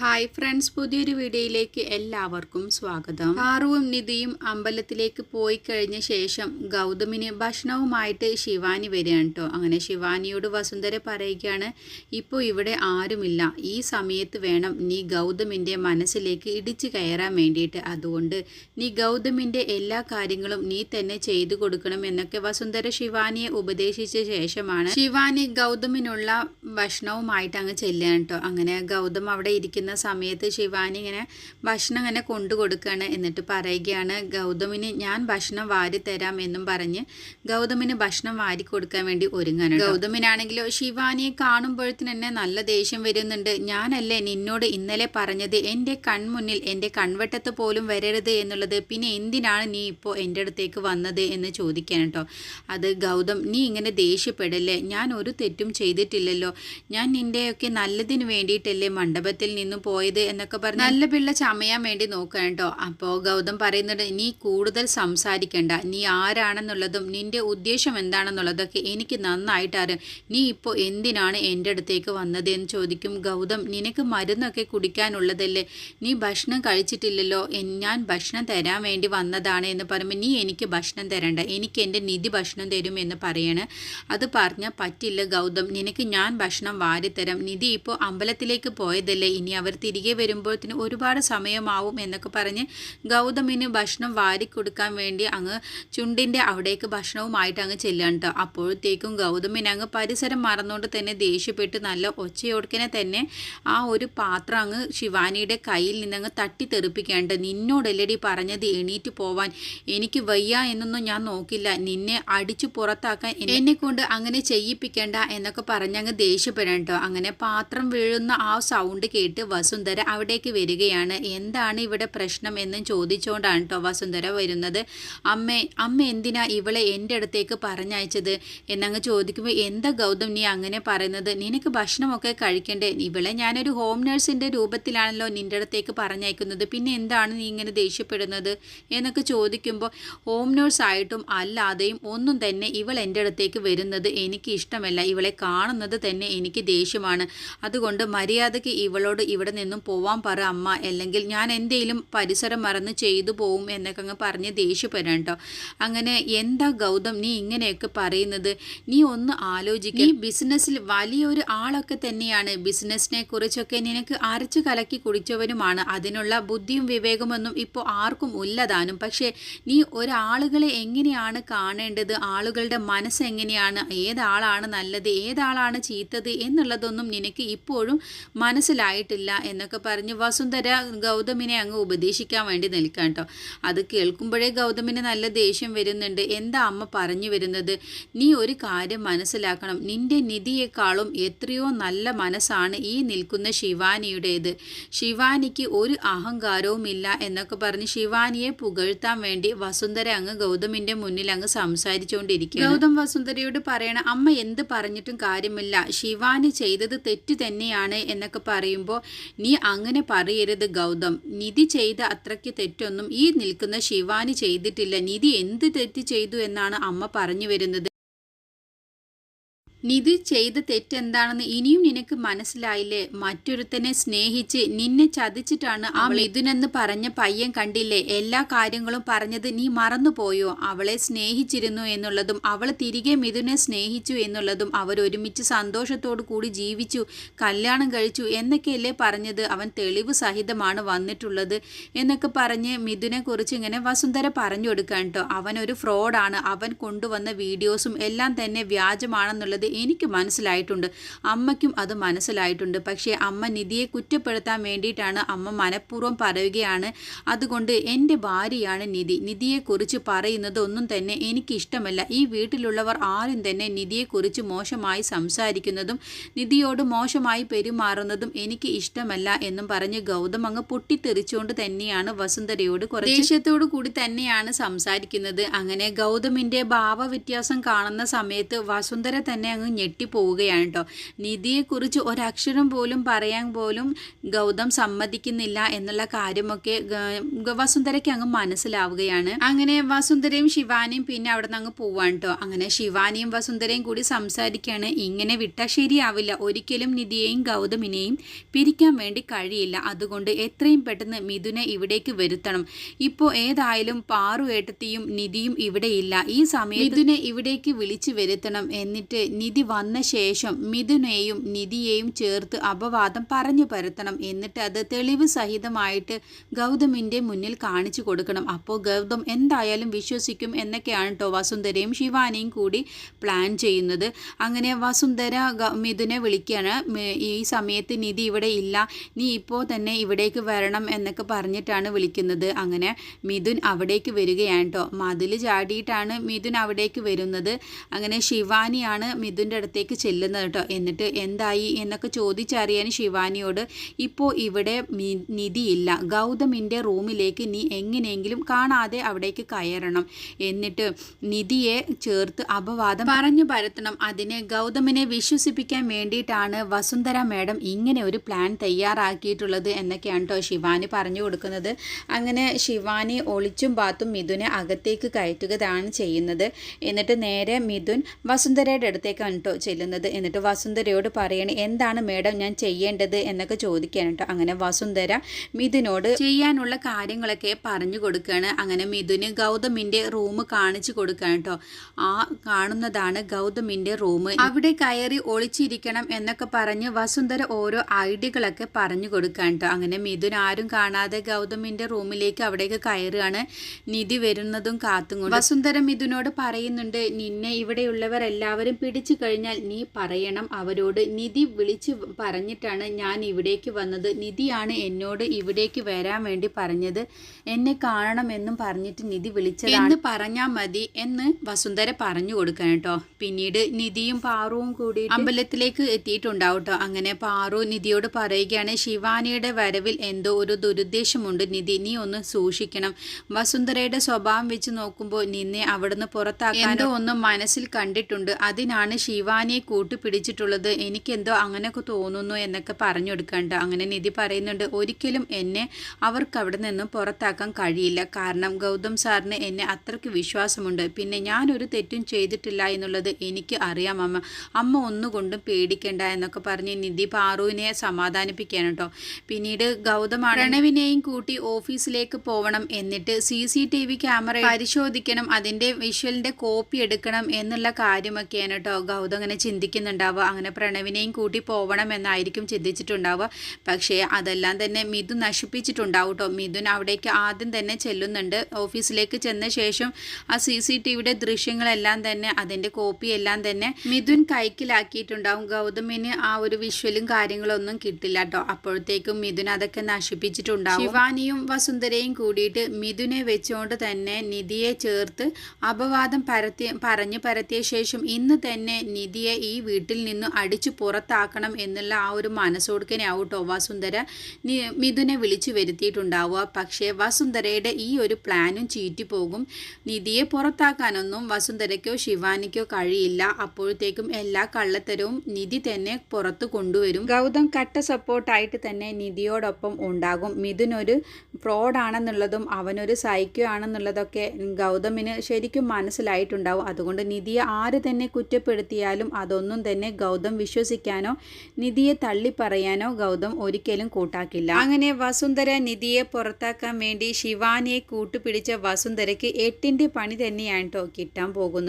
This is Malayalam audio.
ഹായ് ഫ്രണ്ട്സ് പുതിയൊരു വീഡിയോയിലേക്ക് എല്ലാവർക്കും സ്വാഗതം. ആറുവും നിധിയും അമ്പലത്തിലേക്ക് പോയി കഴിഞ്ഞ ശേഷം ഗൗതമിന് ഭക്ഷണവുമായിട്ട് ശിവാനി വരികയാണ് കേട്ടോ അങ്ങനെ ശിവാനിയോട് വസുന്ധര പറയുകയാണ് ഇപ്പോൾ ഇവിടെ ആരുമില്ല. ഈ സമയത്ത് വേണം നീ ഗൗതമിന്റെ മനസ്സിലേക്ക് ഇടിച്ചു കയറാൻ വേണ്ടിയിട്ട്. അതുകൊണ്ട് നീ ഗൗതമിന്റെ എല്ലാ കാര്യങ്ങളും നീ തന്നെ ചെയ്തു കൊടുക്കണം എന്നൊക്കെ വസുന്ധര ശിവാനിയെ ഉപദേശിച്ച ശേഷമാണ് ശിവാനി ഗൗതമിനുള്ള ഭക്ഷണവുമായിട്ട് അങ്ങ് ചെല്ലുകയാണ് കേട്ടോ അങ്ങനെ ഗൗതം അവിടെ ഇരിക്കുന്ന സമയത്ത് ശിവാനി ഇങ്ങനെ ഭക്ഷണം ഇങ്ങനെ കൊണ്ടു കൊടുക്കുകയാണ് എന്നിട്ട് പറയുകയാണ് ഗൗതമിന് ഞാൻ ഭക്ഷണം വാരി തരാം എന്നും പറഞ്ഞ് ഗൗതമിന് ഭക്ഷണം വാരി കൊടുക്കാൻ വേണ്ടി ഒരുങ്ങാണ് ഗൗതമിനാണെങ്കിലോ ശിവാനിയെ കാണുമ്പോഴത്തിന് തന്നെ നല്ല ദേഷ്യം വരുന്നുണ്ട്. ഞാനല്ലേ നിന്നോട് ഇന്നലെ പറഞ്ഞത്? എന്റെ കൺമുന്നിൽ എന്റെ കൺവെട്ടത്ത് പോലും വരരുത് എന്നുള്ളത്. പിന്നെ എന്തിനാണ് നീ ഇപ്പോൾ എന്റെ അടുത്തേക്ക് വന്നത്? എന്ന് ചോദിക്കാൻ കേട്ടോ. അത് ഗൗതം നീ ഇങ്ങനെ ദേഷ്യപ്പെടല്ലേ? ഞാൻ ഒരു തെറ്റും ചെയ്തിട്ടില്ലല്ലോ. ഞാൻ നിന്റെയൊക്കെ നല്ലതിന് വേണ്ടിയിട്ടല്ലേ മണ്ഡപത്തിൽ നിന്നും പോയത് എന്നൊക്കെ പറഞ്ഞു നല്ല പിള്ള ചമയാൻ വേണ്ടി നോക്കാൻ കേട്ടോ അപ്പോൾ ഗൗതം പറയുന്നുണ്ട് നീ കൂടുതൽ സംസാരിക്കണ്ട. നീ ആരാണെന്നുള്ളതും നിന്റെ ഉദ്ദേശം എന്താണെന്നുള്ളതൊക്കെ എനിക്ക് നന്നായിട്ട് അറിയാം. നീ ഇപ്പോൾ എന്തിനാണ് എന്റെ അടുത്തേക്ക് വന്നത് എന്ന് ചോദിക്കും. ഗൗതം നിനക്ക് മരുന്നൊക്കെ കുടിക്കാനുള്ളതല്ലേ? നീ ഭക്ഷണം കഴിച്ചിട്ടില്ലല്ലോ. ഞാൻ ഭക്ഷണം തരാൻ വേണ്ടി വന്നതാണ് എന്ന് പറയുമ്പോൾ നീ എനിക്ക് ഭക്ഷണം തരണ്ട. എനിക്ക് എന്റെ നിധി ഭക്ഷണം തരും എന്ന് പറയാണ്. അത് പറഞ്ഞാൽ പറ്റില്ല ഗൗതം. നിനക്ക് ഞാൻ ഭക്ഷണം വാരിത്തരാം. നിധി ഇപ്പോൾ അമ്പലത്തിലേക്ക് പോയതല്ലേ. ഇനി അവർ തിരികെ വരുമ്പോഴത്തിന് ഒരുപാട് സമയമാവും എന്നൊക്കെ പറഞ്ഞ് ഗൗതമിന് ഭക്ഷണം വാരി കൊടുക്കാൻ വേണ്ടി അങ്ങ് ചുണ്ടിന്റെ അവിടേക്ക് ഭക്ഷണവുമായിട്ട് അങ്ങ് ചെല്ലാണ് കേട്ടോ. അപ്പോഴത്തേക്കും ഗൗതമിന് അങ്ങ് പരിസരം മറന്നുകൊണ്ട് തന്നെ ദേഷ്യപ്പെട്ട് നല്ല ഒച്ചയൊടുക്കനെ തന്നെ ആ ഒരു പാത്രം അങ്ങ് ശിവാനിയുടെ കയ്യിൽ നിന്നങ്ങ് തട്ടി തെറിപ്പിക്കാണ്ട് നിന്നോടല്ലടി പറഞ്ഞത് എണീറ്റ് പോവാൻ? എനിക്ക് വയ്യ എന്നൊന്നും ഞാൻ നോക്കില്ല. നിന്നെ അടിച്ചു പുറത്താക്കാൻ എന്നെ കൊണ്ട് അങ്ങനെ ചെയ്യിപ്പിക്കേണ്ട എന്നൊക്കെ പറഞ്ഞ് അങ്ങ് ദേഷ്യപ്പെടാൻ കേട്ടോ. അങ്ങനെ പാത്രം വീഴുന്ന ആ സൗണ്ട് കേട്ട് വസുന്ധര അവിടേക്ക് വരികയാണ്. എന്താണ് ഇവിടെ പ്രശ്നം എന്നും ചോദിച്ചുകൊണ്ടാണ് കേട്ടോ വസുന്ധര വരുന്നത്. അമ്മ അമ്മ എന്തിനാ ഇവളെ എന്റെ അടുത്തേക്ക് പറഞ്ഞയച്ചത്? എന്നങ്ങ് ചോദിക്കുമ്പോൾ എന്താ ഗൗതം നീ അങ്ങനെ പറയുന്നത്? നിനക്ക് ഭക്ഷണമൊക്കെ കഴിക്കണ്ടേ? ഇവളെ ഞാനൊരു ഹോം നഴ്സിന്റെ രൂപത്തിലാണല്ലോ നിന്റെ അടുത്തേക്ക് പറഞ്ഞയക്കുന്നത്. പിന്നെ എന്താണ് നീ ഇങ്ങനെ ദേഷ്യപ്പെടുന്നത്? എന്നൊക്കെ ചോദിക്കുമ്പോൾ ഹോം നേഴ്സ് ആയിട്ടും അല്ലാതെയും ഒന്നും തന്നെ ഇവൾ എന്റെ അടുത്തേക്ക് വരുന്നത് എനിക്ക് ഇഷ്ടമല്ല ഇവളെ കാണുന്നത് തന്നെ എനിക്ക് ദേഷ്യമാണ്. അതുകൊണ്ട് മര്യാദയ്ക്ക് ഇവളോട് ഇവിടെ നിന്നും പോവാൻ പറ അമ്മ. അല്ലെങ്കിൽ ഞാൻ എന്തെങ്കിലും പരിസരം മറന്ന് ചെയ്തു പോവും എന്നൊക്കെ അങ്ങ് പറഞ്ഞ് ദേഷ്യപ്പെടാൻ കേട്ടോ. അങ്ങനെ എന്താ ഗൗതം നീ ഇങ്ങനെയൊക്കെ പറയുന്നത്? നീ ഒന്ന് ആലോചിക്കുക നീ ബിസിനസ്സിൽ വലിയൊരു ആളൊക്കെ തന്നെയാണ്. ബിസിനസ്സിനെ കുറിച്ചൊക്കെ നിനക്ക് അരച്ച് കലക്കി കുടിച്ചവനുമാണ്. അതിനുള്ള ബുദ്ധിയും വിവേകമൊന്നും ഇപ്പോൾ ആർക്കും ഇല്ലതാനും പക്ഷേ നീ ഒരാളുകളെ എങ്ങനെയാണ് കാണേണ്ടത്? ആളുകളുടെ മനസ്സ് എങ്ങനെയാണ്? ഏതാളാണ് നല്ലത്? ഏതാളാണ് ചീത്തത്? എന്നുള്ളതൊന്നും നിനക്ക് ഇപ്പോഴും മനസ്സിലായിട്ടില്ല. എന്നൊക്കെ പറഞ്ഞ് വസുന്ധര ഗൗതമിനെ അങ്ങ് ഉപദേശിക്കാൻ വേണ്ടി നിൽക്കാം കേട്ടോ. അത് കേൾക്കുമ്പോഴേ ഗൗതമിന് നല്ല ദേഷ്യം വരുന്നുണ്ട്. എന്താ അമ്മ പറഞ്ഞു വരുന്നത്? നീ ഒരു കാര്യം മനസ്സിലാക്കണം. നിന്റെ നിധിയെക്കാളും എത്രയോ നല്ല മനസ്സാണ് ഈ നിൽക്കുന്ന ശിവാനിയുടേത്. ശിവാനിക്ക് ഒരു അഹങ്കാരവും ഇല്ല എന്നൊക്കെ പറഞ്ഞ് ശിവാനിയെ പുകഴ്ത്താൻ വേണ്ടി വസുന്ധര അങ്ങ് ഗൗതമിന്റെ മുന്നിൽ അങ്ങ് സംസാരിച്ചുകൊണ്ടിരിക്കുക ഗൗതം വസുന്ധരയോട് പറയണ അമ്മ എന്ത് പറഞ്ഞിട്ടും കാര്യമില്ല. ശിവാനി ചെയ്തത് തെറ്റ് തന്നെയാണ് എന്നൊക്കെ പറയുമ്പോൾ നീ അങ്ങനെ പറയരുത് ഗൗതം. നിധി ചെയ്ത അത്രയ്ക്ക് തെറ്റൊന്നും ഈ നിൽക്കുന്ന ശിവാനി ചെയ്തിട്ടില്ല. നിധി എന്ത് തെറ്റ് ചെയ്തു എന്നാണ് അമ്മ പറഞ്ഞു വരുന്നത്? നിധി ചെയ്ത തെറ്റെന്താണെന്ന് ഇനിയും നിനക്ക് മനസ്സിലായില്ലേ? മറ്റൊരുത്തനെ സ്നേഹിച്ച് നിന്നെ ചതിച്ചിട്ടാണ് ആ മിഥുനെന്ന് പറഞ്ഞ പയ്യൻ കണ്ടില്ലേ? എല്ലാ കാര്യങ്ങളും പറഞ്ഞത് നീ മറന്നുപോയോ? അവളെ സ്നേഹിച്ചിരുന്നു എന്നുള്ളതും അവൾ തിരികെ മിഥുനെ സ്നേഹിച്ചു എന്നുള്ളതും അവരൊരുമിച്ച് സന്തോഷത്തോടു കൂടി ജീവിച്ചു കല്യാണം കഴിച്ചു എന്നൊക്കെയല്ലേ പറഞ്ഞത്? അവൻ തെളിവ് സഹിതമാണ് വന്നിട്ടുള്ളത് എന്നൊക്കെ പറഞ്ഞ് മിഥുനെ കുറിച്ച് ഇങ്ങനെ വസുന്ധര പറഞ്ഞു കൊടുക്കാൻ കേട്ടോ. അവനൊരു ഫ്രോഡാണ് അവൻ കൊണ്ടുവന്ന വീഡിയോസും എല്ലാം തന്നെ വ്യാജമാണെന്നുള്ളത് എനിക്ക് മനസ്സിലായിട്ടുണ്ട്. അമ്മയ്ക്കും അത് മനസ്സിലായിട്ടുണ്ട്. പക്ഷേ അമ്മ നിധിയെ കുറ്റപ്പെടുത്താൻ വേണ്ടിയിട്ടാണ് അമ്മ മനഃപൂർവം പറയുകയാണ്. അതുകൊണ്ട് എന്റെ ഭാര്യയാണ് നിധി. നിധിയെക്കുറിച്ച് പറയുന്നത് ഒന്നും തന്നെ എനിക്ക് ഇഷ്ടമല്ല ഈ വീട്ടിലുള്ളവർ ആരും തന്നെ നിധിയെക്കുറിച്ച് മോശമായി സംസാരിക്കുന്നതും നിധിയോട് മോശമായി പെരുമാറുന്നതും എനിക്ക് ഇഷ്ടമല്ല എന്നും പറഞ്ഞ് ഗൗതം അങ്ങ് പൊട്ടിത്തെറിച്ചുകൊണ്ട് തന്നെയാണ് വസുന്ധരയോട് കുറച്ച് ദേഷ്യത്തോടു കൂടി തന്നെയാണ് സംസാരിക്കുന്നത്. അങ്ങനെ ഗൗതമിന്റെ ഭാവവ്യത്യാസം കാണുന്ന സമയത്ത് വസുന്ധര തന്നെ അങ്ങ് ഞെട്ടിപ്പോവുകയാണ് കേട്ടോ. നിധിയെക്കുറിച്ച് ഒരക്ഷരം പോലും പറയാൻ പോലും ഗൗതം സമ്മതിക്കുന്നില്ല എന്നുള്ള കാര്യമൊക്കെ വസുന്ധരയ്ക്ക് അങ്ങ് മനസ്സിലാവുകയാണ്. അങ്ങനെ വസുന്ധരയും ശിവാനിയും പിന്നെ അവിടെ നിന്ന് അങ്ങ് പോവാണ് കേട്ടോ. അങ്ങനെ ശിവാനിയും വസുന്ധരയും കൂടി സംസാരിക്കുകയാണ്. ഇങ്ങനെ വിട്ടാൽ ശരിയാവില്ല. ഒരിക്കലും നിധിയെയും ഗൗതമിനെയും പിരിക്കാൻ വേണ്ടി കഴിയില്ല. അതുകൊണ്ട് എത്രയും പെട്ടെന്ന് മിഥുനെ ഇവിടേക്ക് വരുത്തണം. ഇപ്പോൾ ഏതായാലും പാറു ഏട്ടത്തിയും നിധിയും ഇവിടെയില്ല ഈ സമയത്ത് മിഥുനെ ഇവിടേക്ക് വിളിച്ചു വരുത്തണം. എന്നിട്ട് നിധി വന്ന ശേഷം മിഥുനെയും നിധിയെയും ചേർത്ത് അപവാദം പറഞ്ഞു പരത്തണം. എന്നിട്ട് അത് തെളിവ് സഹിതമായിട്ട് ഗൗതമിന്റെ മുന്നിൽ കാണിച്ചു കൊടുക്കണം. അപ്പോൾ ഗൗതം എന്തായാലും വിശ്വസിക്കും എന്നൊക്കെയാണ് കേട്ടോ വസുന്ധരയും ശിവാനിയും കൂടി പ്ലാൻ ചെയ്യുന്നത്. അങ്ങനെ വസുന്ധര മിഥുനെ വിളിക്കുകയാണ് ഈ സമയത്ത് നിധി ഇവിടെ ഇല്ല. നീ ഇപ്പോൾ തന്നെ ഇവിടേക്ക് വരണം എന്നൊക്കെ പറഞ്ഞിട്ടാണ് വിളിക്കുന്നത്. അങ്ങനെ മിഥുൻ അവിടേക്ക് വരികയാണ് കേട്ടോ മതിൽ ചാടിയിട്ടാണ് മിഥുൻ അവിടേക്ക് വരുന്നത്. അങ്ങനെ ശിവാനിയാണ് മിഥുന്റെ അടുത്തേക്ക് ചെല്ലുന്നത് കേട്ടോ. എന്നിട്ട് എന്തായി എന്നൊക്കെ ചോദിച്ചറിയാൻ ശിവാനിയോട് ഇപ്പോൾ ഇവിടെ നിധിയില്ല. ഗൗതമിന്റെ റൂമിലേക്ക് നീ എങ്ങനെയെങ്കിലും കാണാതെ അവിടേക്ക് കയറണം. എന്നിട്ട് നിധിയെ ചേർത്ത് അപവാദം പറഞ്ഞു പരത്തണം. അതിനെ ഗൗതമിനെ വിശ്വസിപ്പിക്കാൻ വേണ്ടിയിട്ടാണ് വസുന്ധര മാഡം ഇങ്ങനെ ഒരു പ്ലാൻ തയ്യാറാക്കിയിട്ടുള്ളത് എന്നൊക്കെയാണ് കേട്ടോ ശിവാനി പറഞ്ഞു കൊടുക്കുന്നത്. അങ്ങനെ ശിവാനി ഒളിച്ചും പാത്തും മിഥുനെ അകത്തേക്ക് കയറ്റുകയാണ് ചെയ്യുന്നത്. എന്നിട്ട് നേരെ മിഥുൻ വസുന്ധരയുടെ അടുത്തേക്കാണ് കേട്ടോ ചെല്ലുന്നത്? എന്നിട്ട് വസുന്ധരയോട് പറയണേ എന്താണ് മേഡം ഞാൻ ചെയ്യേണ്ടത്? എന്നൊക്കെ ചോദിക്കാൻ കേട്ടോ. അങ്ങനെ വസുന്ധര മിഥുനോട് ചെയ്യാനുള്ള കാര്യങ്ങളൊക്കെ പറഞ്ഞു കൊടുക്കുകയാണ്. അങ്ങനെ മിഥുന് ഗൗതമിന്റെ റൂം കാണിച്ചു കൊടുക്കുകയാണ് കേട്ടോ. ആ കാണുന്നതാണ് ഗൗതമിന്റെ റൂം. അവിടെ കയറി ഒളിച്ചിരിക്കണം എന്നൊക്കെ പറഞ്ഞ് വസുന്ധര ഓരോ ഐഡിയകളൊക്കെ പറഞ്ഞു കൊടുക്കുകയാണ് കേട്ടോ. അങ്ങനെ മിഥുൻ ആരും കാണാതെ ഗൗതമിന്റെ റൂമിലേക്ക് അവിടേക്ക് കയറുകയാണ്. നിധി വരുന്നതും കാത്തും കൊണ്ട് വസുന്ധര മിഥുനോട് പറയുന്നുണ്ട് നിന്നെ ഇവിടെയുള്ളവർ എല്ലാവരും പിടിച്ചു കഴിഞ്ഞാൽ നീ പറയണം. അവരോട് നിധി വിളിച്ച് പറഞ്ഞിട്ടാണ് ഞാൻ ഇവിടേക്ക് വന്നത്. നിധിയാണ് എന്നോട് ഇവിടേക്ക് വരാൻ വേണ്ടി പറഞ്ഞത്. എന്നെ കാണണമെന്നും പറഞ്ഞിട്ട് നിധി വിളിച്ചത് എന്ന് പറഞ്ഞാൽ മതി എന്ന് വസുന്ധര പറഞ്ഞു കൊടുക്കണം കേട്ടോ. പിന്നീട് നിധിയും പാറുവും കൂടി അമ്പലത്തിലേക്ക് എത്തിയിട്ടുണ്ടാവും കേട്ടോ. അങ്ങനെ പാറു നിധിയോട് പറയുകയാണ് ശിവാനിയുടെ വരവിൽ എന്തോ ഒരു ദുരുദ്ദേശമുണ്ട്. നിധി നീ ഒന്ന് സൂക്ഷിക്കണം. വസുന്ധരയുടെ സ്വഭാവം വെച്ച് നോക്കുമ്പോൾ നിന്നെ അവിടുന്ന് പുറത്താക്കാൻ എന്തോ ഒന്നും മനസ്സിൽ കണ്ടിട്ടുണ്ട്. അതിനാണ് ശിവാനിയെ കൂട്ടുപിടിച്ചിട്ടുള്ളത് എനിക്കെന്തോ അങ്ങനെയൊക്കെ തോന്നുന്നു എന്നൊക്കെ പറഞ്ഞു കൊടുക്കണ്ട അങ്ങനെ നിധി പറയുന്നുണ്ട്. ഒരിക്കലും എന്നെ അവർക്ക് അവിടെ നിന്നും പുറത്താക്കാൻ കഴിയില്ല. കാരണം ഗൗതം സാറിന് എന്നെ അത്രയ്ക്ക് വിശ്വാസമുണ്ട്. പിന്നെ ഞാനൊരു തെറ്റും ചെയ്തിട്ടില്ല എന്നുള്ളത് എനിക്ക് അറിയാം അമ്മ. അമ്മ ഒന്നുകൊണ്ടും പേടിക്കണ്ട എന്നൊക്കെ പറഞ്ഞ് നിധി പാറുവിനെ സമാധാനിപ്പിക്കാൻ കേട്ടോ. പിന്നീട് ഗൗതമ പ്രണവിനെയും കൂട്ടി ഓഫീസിലേക്ക് പോകണം എന്നിട്ട് C C T V camera പരിശോധിക്കണം അതിന്റെ വിഷ്വലിന്റെ കോപ്പി എടുക്കണം എന്നുള്ള കാര്യമൊക്കെയാണ് കേട്ടോ ഗൗതം അങ്ങനെ ചിന്തിക്കുന്നുണ്ടാവുക. അങ്ങനെ പ്രണവിനെയും കൂട്ടി പോവണം എന്നായിരിക്കും ചിന്തിച്ചിട്ടുണ്ടാവുക. പക്ഷേ അതെല്ലാം തന്നെ മിഥുൻ നശിപ്പിച്ചിട്ടുണ്ടാവും കേട്ടോ മിഥുൻ അവിടേക്ക് ആദ്യം തന്നെ ചെല്ലുന്നുണ്ട്. ഓഫീസിലേക്ക് ചെന്ന ശേഷം ആ സി സി ടി വിയുടെ ദൃശ്യങ്ങളെല്ലാം തന്നെ അതിന്റെ കോപ്പി എല്ലാം തന്നെ മിഥുൻ കൈക്കിലാക്കിയിട്ടുണ്ടാവും. ഗൗതമിന് ആ ഒരു വിഷ്വലും കാര്യങ്ങളൊന്നും കിട്ടില്ല കേട്ടോ അപ്പോഴത്തേക്കും മിഥുൻ അതൊക്കെ നശിപ്പിച്ചിട്ടുണ്ടാവും. ശിവാനിയും വസുന്ധരയും കൂടിയിട്ട് മിഥുനെ വെച്ചുകൊണ്ട് തന്നെ നിധിയെ ചേർത്ത് അപവാദം പരത്തി പറഞ്ഞു പരത്തിയ ശേഷം ഇന്ന് തന്നെ നിധിയെ ഈ വീട്ടിൽ നിന്ന് അടിച്ചു പുറത്താക്കണം എന്നുള്ള ആ ഒരു മനസ്സോടുക്കനെ ആവട്ടോ വസുന്ധര മിഥുനെ വിളിച്ചു വരുത്തിയിട്ടുണ്ടാവുക. പക്ഷേ വസുന്ധരയുടെ ഈ ഒരു പ്ലാനും ചീറ്റിപ്പോകും. നിധിയെ പുറത്താക്കാനൊന്നും വസുന്ധരയ്ക്കോ ശിവാനിക്കോ കഴിയില്ല. അപ്പോഴത്തേക്കും എല്ലാ കള്ളത്തരവും നിധി തന്നെ പുറത്തു കൊണ്ടുവരും. ഗൗതം കട്ട സപ്പോർട്ടായിട്ട് തന്നെ നിധിയോടൊപ്പം ഉണ്ടാകും. മിഥുനൊരു ഫ്രോഡാണെന്നുള്ളതും അവനൊരു സൈക്കോ ആണെന്നുള്ളതൊക്കെ ഗൗതമിന് ശരിക്കും മനസ്സിലായിട്ടുണ്ടാവും. അതുകൊണ്ട് നിധിയെ ആര് തന്നെ കുറ്റപ്പെടുത്തിയാലും അതൊന്നും തന്നെ ഗൗതം വിശ്വസിക്കാനോ നിധിയെ തള്ളിപ്പറയാനോ ഗൗതം ഒരിക്കലും കൂട്ടാക്കില്ല. അങ്ങനെ വസുന്ധര നിധിയെ പുറത്താക്കാൻ വേണ്ടി ശിവാനിയെ കൂട്ടുപിടിച്ച വസുന്ധരയ്ക്ക് എട്ടിന്റെ പണി തന്നെയാണ് കേട്ടോ കിട്ടാൻ പോകുന്നത്.